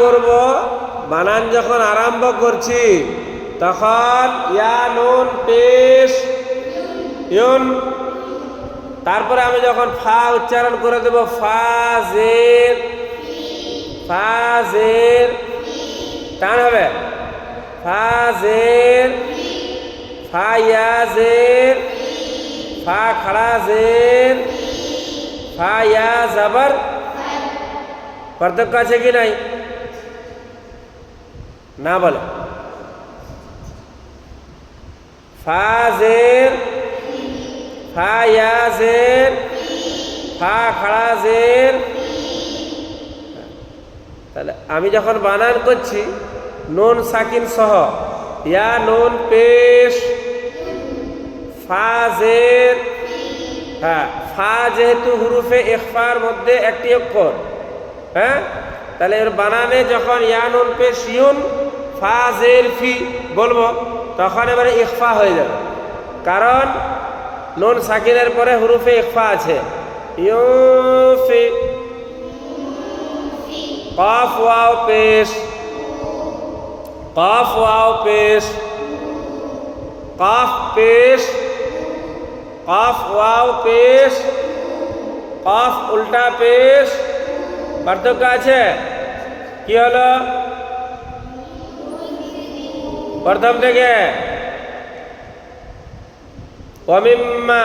করব? বানান যখন আরম্ভ করছি, তখন ইয়া, নুন পেশ ইউন। তারপরে আমি যখন ফা উচ্চারণ করে দেব ফা জের ফা জের টান হবে। ফা জের ফা ইয়া জের ফা খড়া জের ফা ইয়া জবর। পার্থক্য আছে কি নাই? না বলে। ফা জের ফা ফা খড়া জের তাহলে আমি যখন বানান করছি, নুন, সাকিন সহ, ইয়া নুন, পেশ ফা জের হ্যাঁ ফা যেহেতু হুরুফে ইখফার মধ্যে একটি অক্ষর হ্যাঁ? তাহলে এর বানানে যখন ইয়া নুন, পেশ, ইউন ফা জের ফি, বলব, তখন এবারে ইখফা হয়ে যাবে। কারণ নুন সাকিনের পরে হুরুফে ইখফা আছে। ইউফি, কফ, ওয়াও, পেশ। কফ, ওয়াও, পেশ। কফ পেশ। কফ, ওয়াও, পেশ। কফ, উল্টা, পেশ। পার্থক্য আছে? কি হলো? প্রথম থেকে। অমিম্মা।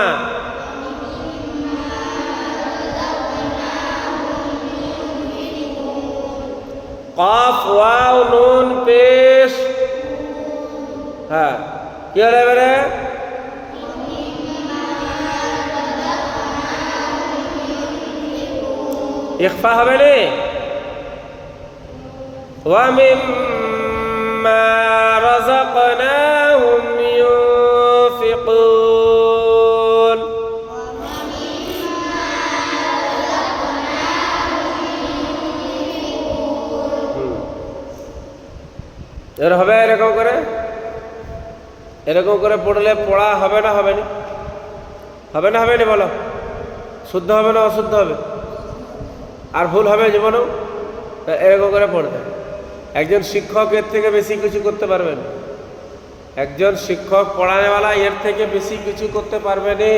কফ ওয়াও নুন পেশ। হ্যাঁ কি হলো এবারে? ইখফা হবে নি? ومما رزقناهم ينفقون হুম। এর হবে এরকম করে এরকম করে পড়লে পড়া হবে না হবে না হবে না হবে না বলো শুদ্ধ হবে না অশুদ্ধ হবে আর ভুল হবে জীবনেও তা এরকম করে পড়বে একজন শিক্ষক এর থেকে বেশি কিছু করতে পারবেন একজন শিক্ষক পড়ানেওয়ালা এর থেকে বেশি কিছু করতে পারবে নি।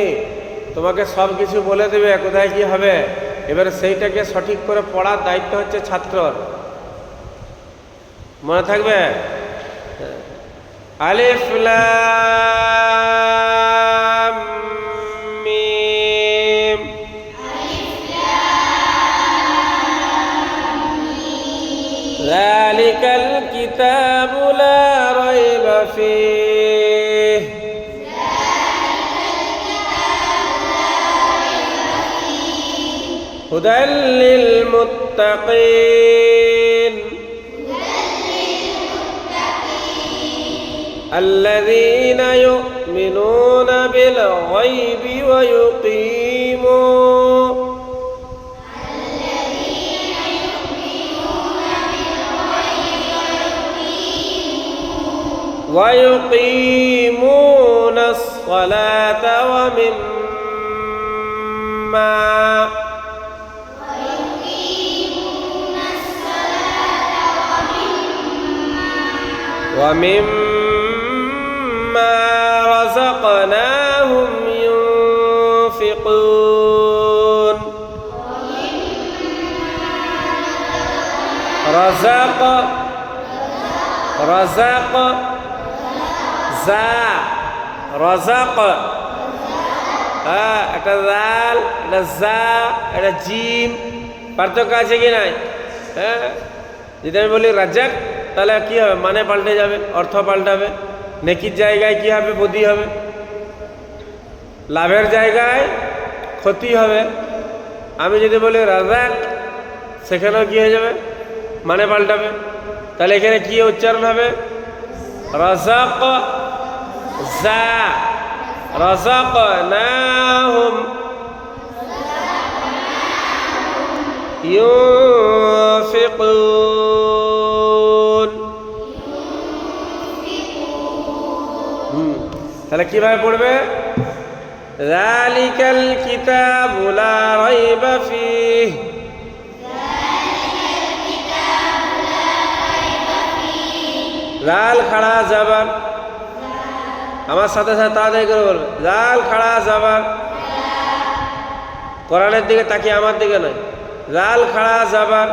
তোমাকে সব কিছু বলে দেবে কোথায় কি হবে। এবারে সেইটাকে সঠিক করে পড়ার দায়িত্ব হচ্ছে ছাত্রর মনে থাকবে? আলিফ فيه. هدى للمتقين. الذين يؤمنون بالغيب ويقيمون ويقيمون الصلاة ومما ومما رزقناهم ينفقون. رزق رزق জা রজাক হ্যাঁ একটা জাল একটা জা, একটা জিম পার্থক্য আছে কি নাই? হ্যাঁ যদি আমি বলি রাজাক তাহলে কি হবে? মানে পাল্টে যাবে, অর্থ পাল্টাবে, নেকির জায়গায় কি হবে? বদি হবে। লাভের জায়গায় ক্ষতি হবে। আমি যদি বলি রাজাক সেখানেও কি হয়ে যাবে? মানে পাল্টাবে। তাহলে এখানে কি উচ্চারণ হবে? রাজাক। زا رزقناهم ينفقون হুম তাহলে কিভাবে পড়বে ذلك الكتاب لا ريب فيه লাল খাড়া জাবার আমার সাথে সাথে তাড়াতাড়ি করে বলবে, লাল খাড়া জাবার কোরআনের দিকে তাকিয়ে আমার দিকে নয়। লাল খাড়া জাবার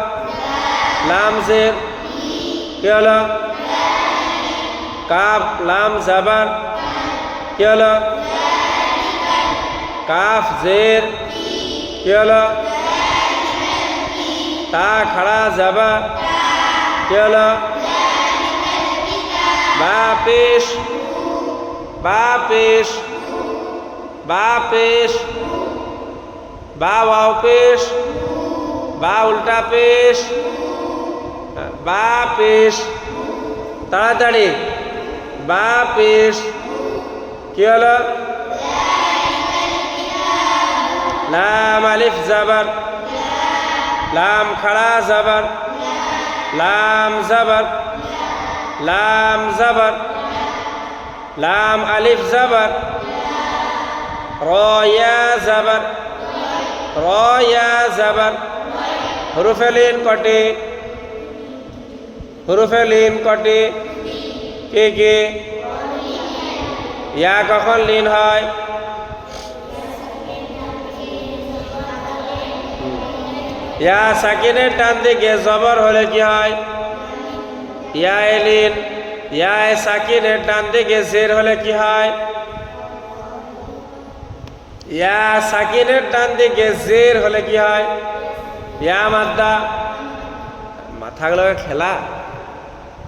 লাম জের। কি হলো? কাপ লাম জাবার কি হলো? কাফ, জের। কি হলো? তা খাড়া জাবার কি হলো? বা, পেশ। বা পেশ বা পেশ বা ওয়াও পেশ বা উল্টা পেশ বা পেশ তাড়াতাড়ি বা পেশ কি হলো? লাম আলিফ জাবার, লাম খাড়া জাবার, লাম জাবার লাম জাবার লাম আলিফ জাবার। রয়া জাবার। রয়া জাবার। হরুফে লিন কটি? হরুফে লিন কটি? কে কে? ইয়া কখন লিন হয়? ইয়া সাকিনের টান দিকে, জবর হলে কি হয়? ইয়া এলিন ইয়া এ সাকিনের টান দিকে জের হলে কি হয়? ইয়া সাকিনের টান দিকে জের হলে কি হয়? ইয়া মাদ্দা মাথাগুলো খেলা?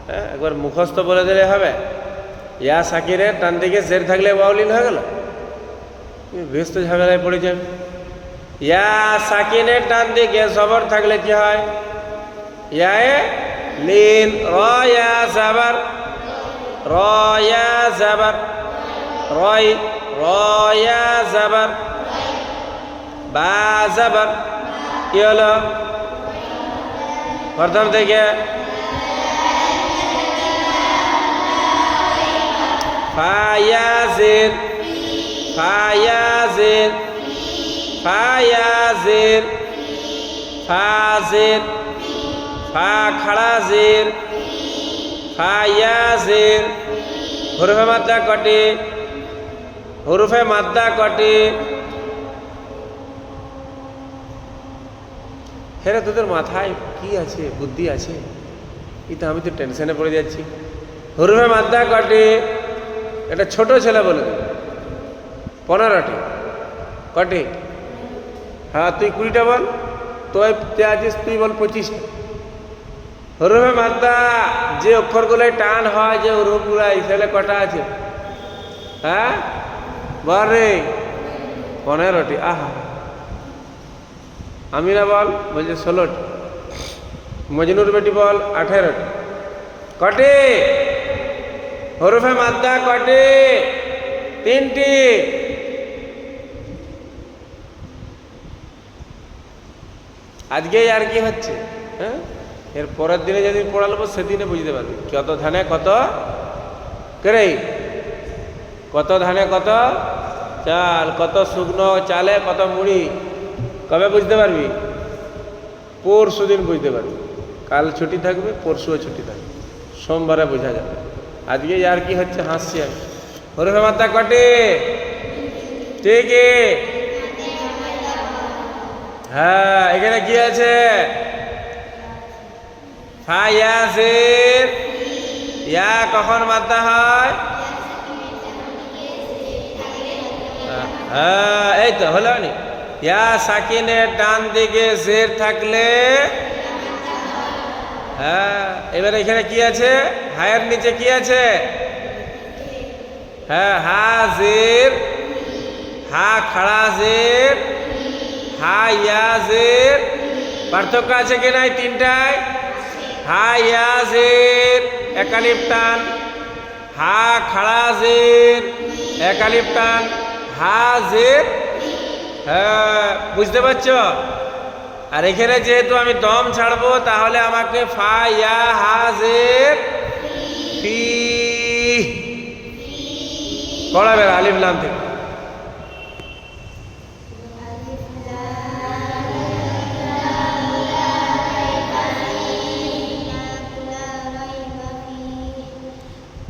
হ্যাঁ একবার মুখস্থ বলে দিলে হবে। ইয়া সাকিনের টান দিকে জের থাকলে বাউলিন হয়ে গেল। ব্যস্ত ঝামেলায় পড়ে যাবে ইয়া সাকিনের টান দিকে জবর থাকলে কি হয়? ইয়ায়ে লিন, র, ইয়া জাবার। র ইয়া জাবার, রয় র ইয়া জাবার, বা জাবার, কি হলো? প্রথম থেকে ফায়াজির ফায়াজির ফায়াজির, ফাজির, ফা খাড়া ফায়াজির হরফে মাদ্দা কটি? হরফে মাদ্দা কটি? হ্যাঁ তোদের মাথায় কি আছে? বুদ্ধি আছে? কিন্তু আমি তো টেনশনে পড়ে যাচ্ছি। হরুফে মাদ্দা কটি? এটা ছোট ছেলে বলে পনেরোটি। কটি? হ্যাঁ তুই কুড়িটা বল। তুই আছিস, তুই বল পঁচিশটা। হরফে মাদ্দা, যে অক্ষরগুলোয় টান হয়, যে হরফগুলো এখানে কটা আছে? হ্যাঁ? বল রে। পনেরোটি। আহা। আমিরা বল? বলছে ষোলোটি। মজনুর বেটি বল? আঠেরোটি। কটি? হরফে মাদ্দা কটি? তিনটি। আজকে আর কি হচ্ছে? হ্যাঁ? এর পরের দিনে যেদিন পড়ালবো, সেদিনে বুঝতে পারবি। কত ধানে কত করে? কত ধানে কত চাল, কত শুকনো চালে কত মুড়ি? কবে বুঝতে পারবি? পরশু দিন বুঝতে পারবি। কাল ছুটি থাকবে, পরশুও ছুটি থাকবে। সোমবারে বোঝা যাবে। আজকে আর কি হচ্ছে, হাসছি আমি। হরফে মাতা কটে। ঠিক হ্যাঁ এখানে কি আছে? ফায়াসের ইয়া কখন মাদ্দা হয়? হ্যাঁ এই তো, হলো নি। ইয়া সাকিনের ডান দিকে জের থাকলে। হ্যাঁ এবার এখানে কি আছে? হায়ের নিচে কি আছে? হ্যাঁ হা জের। হা খাড়া জের। হা ইয়া জের। পার্থক্য আছে কি নাই তিনটায়? হা ইয়া জের একালিপ হা খাড়া জের একালিপ টান। হা জের হ্যাঁ বুঝতে পারছ? আর এখানে যেহেতু আমি দম ছাড়বো, তাহলে আমাকে ফা, ইয়া, হা জের ফি পড়াবে আলিফ লাম থেকে।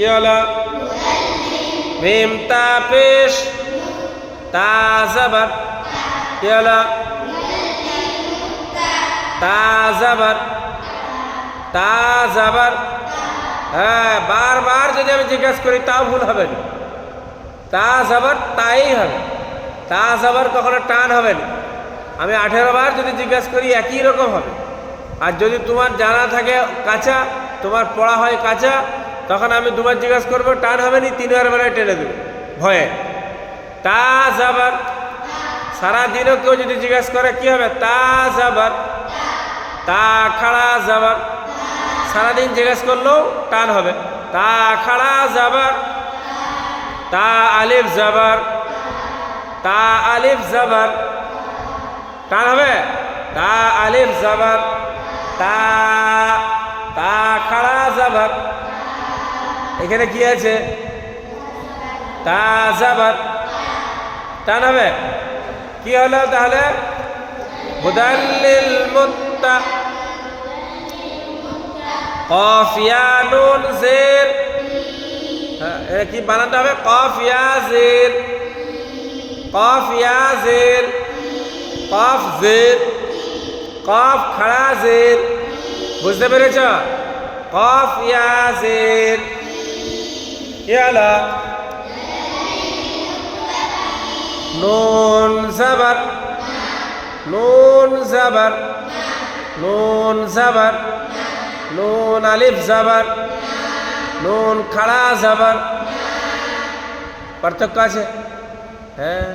কি হলো? মিম তা পেশ তা জাবার কি হলো? তা জাবার তা জাবার হ্যাঁ বারবার যদি আমি জিজ্ঞাসা করি, তাও ভুল হবে না। তা জাবার তাই হবে। তা জাবার কখনো টান হবে না। আমি আঠেরো বার যদি জিজ্ঞাসা করি, একই রকম হবে। আর যদি তোমার জানা থাকে কাঁচা, তোমার পড়া হয় কাঁচা তখন আমি দুবার জিজ্ঞাসা করব, টান হবে নি? তিনবার বেলায় টেনে দেবে। ভয়ে। তা জাবার সারাদিনও কেউ যদি জিজ্ঞাসা করে, কি হবে? তা জাবার তা খাড়া যাবার। সারাদিন জিজ্ঞেস করলেও টান হবে। তা খাড়া যাবার। তা আলিফ যাবার। তা আলিফ যাবার। টান হবে? তা আলিফ যাবার। তা তা খাড়া যাবার। এখানে কি আছে? তা যাবার টান হবে। কি হলো তাহলে? মুত্তা। জের। হ্যাঁ, কি বানাতে হবে? কফিয়া জের। কফ জের। কফ খাড়া জের। বুঝতে পেরেছ? কফ ইয়া জের নুন জবর। নুন জবর। নুন জবর। নুন আলিফ জবর। নুন খাড়া জবর। পার্থক্য আছে? হ্যাঁ।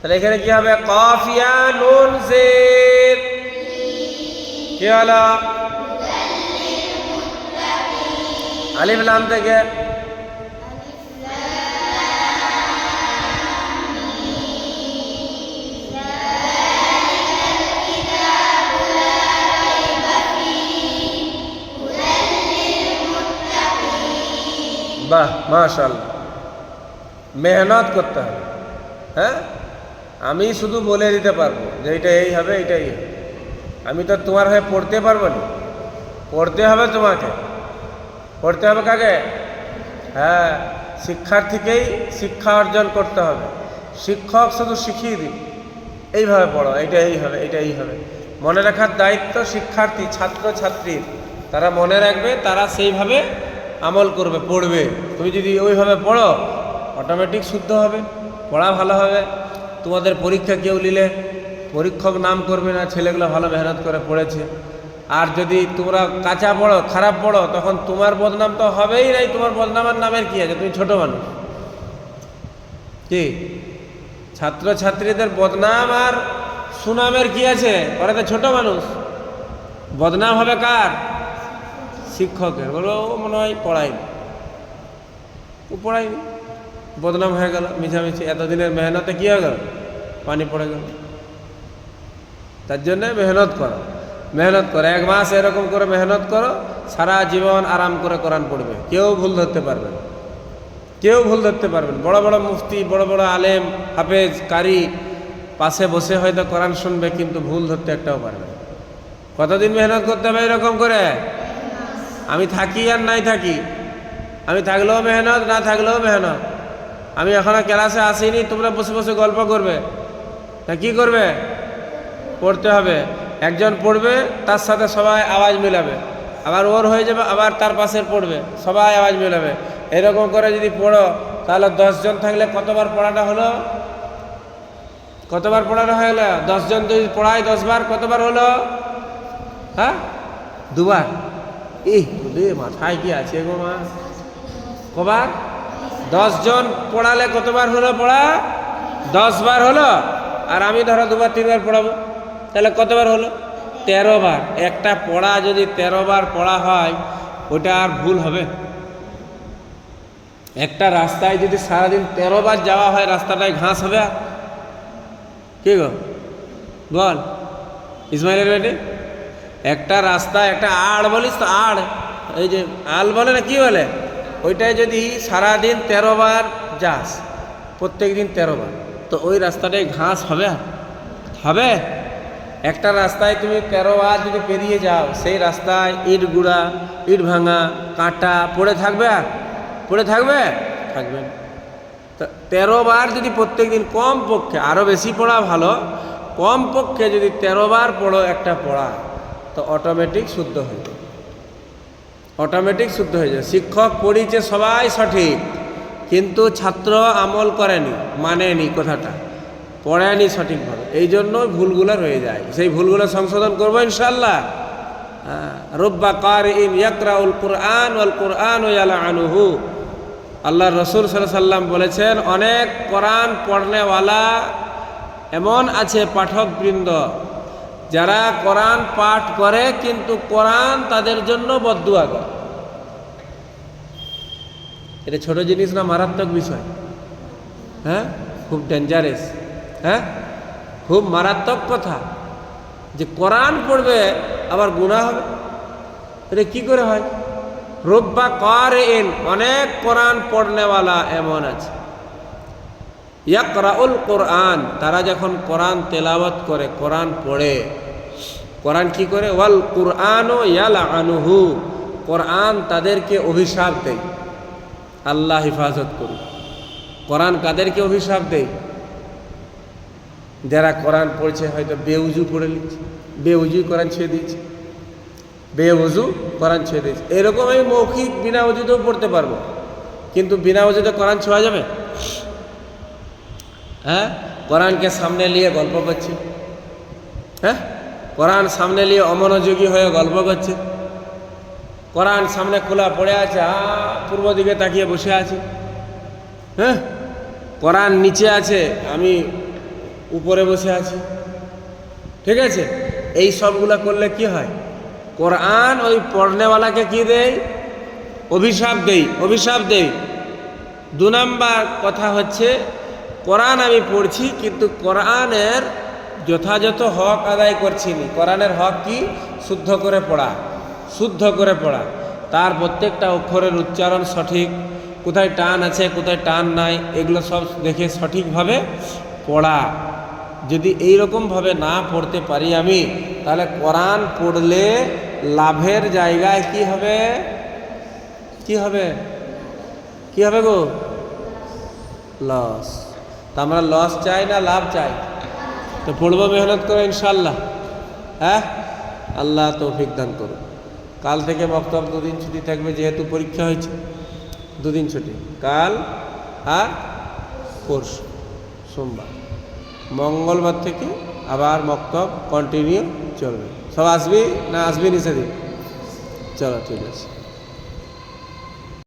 তাহলে এখানে কি হবে? কফিয়া নুন জের। কি আলিফ লাম থেকে বাহ মাশাল্লাহ মেহনত করতে হবে। হ্যাঁ? আমি শুধু বলে দিতে পারব যে এটা এই হবে এটাই হবে। আমি তো তোমার হয়ে পড়তে পারব না। পড়তে হবে তোমাকে। পড়তে হবে কাকে? হ্যাঁ শিক্ষার্থীকেই শিক্ষা অর্জন করতে হবে। শিক্ষক শুধু শিখিয়ে দিন এইভাবে পড়ো এইটা এই হবে, এটা এই হবে। মনে রাখার দায়িত্ব শিক্ষার্থী ছাত্র ছাত্রীর তারা মনে রাখবে, তারা সেইভাবে আমল করবে, পড়বে। তুমি যদি ওইভাবে পড়ো অটোমেটিক শুদ্ধ হবে, পড়া ভালো হবে। তোমাদের পরীক্ষা কেউ নিলে, পরীক্ষক নাম করবে না, ছেলেগুলো ভালো মেহনত করে পড়েছে। আর যদি তোমরা কাঁচা পড়ো, খারাপ পড়ো, তখন তোমার বদনাম তো হবেই নাই তোমার বদনামের নামের কি আছে? তুমি ছোট মানুষ। কি? ছাত্র ছাত্রীদের বদনাম আর সুনামের কি আছে? ওরা তো ছোট মানুষ। বদনাম হবে কার? শিক্ষকের, বলো ও মনে হয় পড়ায়নি। ও পড়ায়নি। বদনাম হয়ে গেল, মিছামিছি, এতদিনের মেহনতে কি হয়ে গেল? পানি পড়ে গেল। তার জন্যে মেহনত করো মেহনত করো, এক মাস এরকম করে মেহনত করো, সারা জীবন আরাম করে কোরআন পড়বে। কেউ ভুল ধরতে পারবে না। কেউ ভুল ধরতে পারবেন বড় বড় মুফতি, বড় বড় আলেম, হাফেজ, কারি, পাশে বসে হয়তো কোরআন শুনবে, কিন্তু ভুল ধরতে একটাও পারবে কতদিন মেহনত করতে হবে এরকম করে? আমি থাকি আর নাই থাকি। আমি থাকলেও মেহনত, না থাকলেও মেহনত। আমি এখনও ক্লাসে আসিনি, তোমরা বসে বসে গল্প করবে। তা কি করবে? পড়তে হবে। একজন পড়বে, তার সাথে সবাই আওয়াজ মিলাবে। আবার ওর হয়ে যাবে, আবার তার পাশের পড়বে। সবাই আওয়াজ মিলাবে। এরকম করে যদি পড়ো, তাহলে দশজন থাকলে কতবার পড়াটা হলো? কতবার পড়ানো হয়ে গেলো? দশজন যদি পড়ায় দশবার কতবার হলো? হ্যাঁ? দুবার। এই রে, মাথায় কি আছে গো মা? কবার? দশজন পড়ালে কতবার হলো পড়া? দশ বার হলো? আর আমি ধরো দুবার, তিনবার পড়াবো। তাহলে কতবার হলো? তেরো বার একটা পড়া যদি তেরো বার পড়া হয় ওটা আর ভুল হবে। একটা রাস্তায় যদি সারাদিন তেরো বার যাওয়া হয়, রাস্তাটায় ঘাস হবে আর? কি গো? বল। ইসমাইলের বেটে? একটা রাস্তা, একটা আড় বলিস তো, আড়। এই যে আল বলে না কি বলে? ওইটায় যদি সারাদিন তেরো বার যাস প্রত্যেক দিন তেরো বার, তো ওই রাস্তাটায় ঘাস হবে? হবে? একটা রাস্তায় তুমি তেরো বার যদি পেরিয়ে যাও, সেই রাস্তায় ইট গুঁড়া, ইট ভাঙা, কাঁটা পড়ে থাকবে? আর পড়ে থাকবে? থাকবে। তো তেরো বার যদি প্রত্যেক দিন কম পক্ষে আরও বেশি পড়া ভালো কম পক্ষে যদি তেরো বার পড়ো একটা পড়া। তো অটোমেটিক শুদ্ধ হয়ে যাবে অটোমেটিক শুদ্ধ হয়ে যাবে শিক্ষক পড়িয়েছে সবাই সঠিক কিন্তু ছাত্র আমল করেনি মানেনি কথাটা পড়েনি সঠিকভাবে। এই জন্য ভুলগুলো রয়ে যায়। সেই ভুলগুলো সংশোধন করব ইনশাল্লাহ হ্যাঁ, রব্বা কার ইন ইয়াকরাউল কুরআন ওয়াল কুরআন ইয়ালা আনুহু আল্লাহ রসুল সাল্লাম বলেছেন অনেক কোরআন পড়নেওয়ালা এমন আছে পাঠকবৃন্দ যারা কোরআন পাঠ করে, কিন্তু কোরআন তাদের জন্য বদুয়া করে। এটা ছোট জিনিস না, মারাত্মক বিষয়। হ্যাঁ? খুব ডেঞ্জারাস হ্যাঁ? খুব মারাত্মক কথা। যে কোরআন পড়বে, আবার গুণা হবে। এটা কি করে হয়? রব্বা কর এন অনেক কোরআন পড়নেওয়ালা এমন আছে। ইয়াকরাউল কোরআন, তারা যখন কোরআন তেলাওয়াত করে, কোরআন পড়ে কোরআন কি করে? ওয়াল কুরআন ও ইয়াল আনুহু কোরআন তাদেরকে অভিশাপ দেয়। আল্লাহ হেফাজত করুন। কোরআন কাদেরকে অভিশাপ দেয়? যারা কোরআন পড়ছে হয়তো বেউজু পড়ে নিচ্ছে বেউজুই কোরআন ছেড়ে দিয়েছে। বেউজু কোরআন ছেড়ে দিয়েছে। এরকম আমি মৌখিক বিনা উজুতেও পড়তে পারব। কিন্তু বিনা উজুতে কোরআন ছোঁয়া যাবে? হ্যাঁ? কোরআনকে সামনে নিয়ে গল্প করছে। হ্যাঁ? কোরআন সামনে নিয়ে অমনোযোগী হয়ে গল্প করছে। কোরআন সামনে খোলা পড়ে আছে, আ, পূর্ব দিকে তাকিয়ে বসে আছে। হ্যাঁ? কোরআন নিচে আছে, আমি উপরে বসে আছি। ঠিক আছে? এই সবগুলো করলে কি হয়? কোরআন ওই পড়নেওয়ালাকে কি দেয়? অভিশাপ দেই অভিশাপ দেই দু নাম্বার কথা হচ্ছে, কোরআন আমি পড়ছি, কিন্তু কোরআনের যথাযথ হক আদায় করছি নি কোরআনের হক কি? শুদ্ধ করে পড়া। শুদ্ধ করে পড়া। তার প্রত্যেকটা অক্ষরের উচ্চারণ সঠিক। কোথায় টান আছে, কোথায় টান নাই, এগুলো সব দেখে সঠিকভাবে পড়া। যদি এই রকমভাবে না পড়তে পারি আমি, তাহলে কোরআন পড়লে লাভের জায়গায় কি হবে? কি হবে? কি হবে গো? লস। তা আমরা লস চাই না লাভ চাই? তো পড়ব মেহনত করে ইনশাল্লাহ হ্যাঁ? আল্লাহ তৌফিক দান করুন কাল থেকে বক্তব্য দুদিন ছুটি থাকবে যেহেতু পরীক্ষা হয়েছে। দুদিন ছুটি। কাল আর পরশু, সোমবার। মঙ্গলবার থেকে আবার মক্তব কন্টিনিউ চলবে। সব আসবি না আসবি নি সেদিন চলো ঠিক আছে।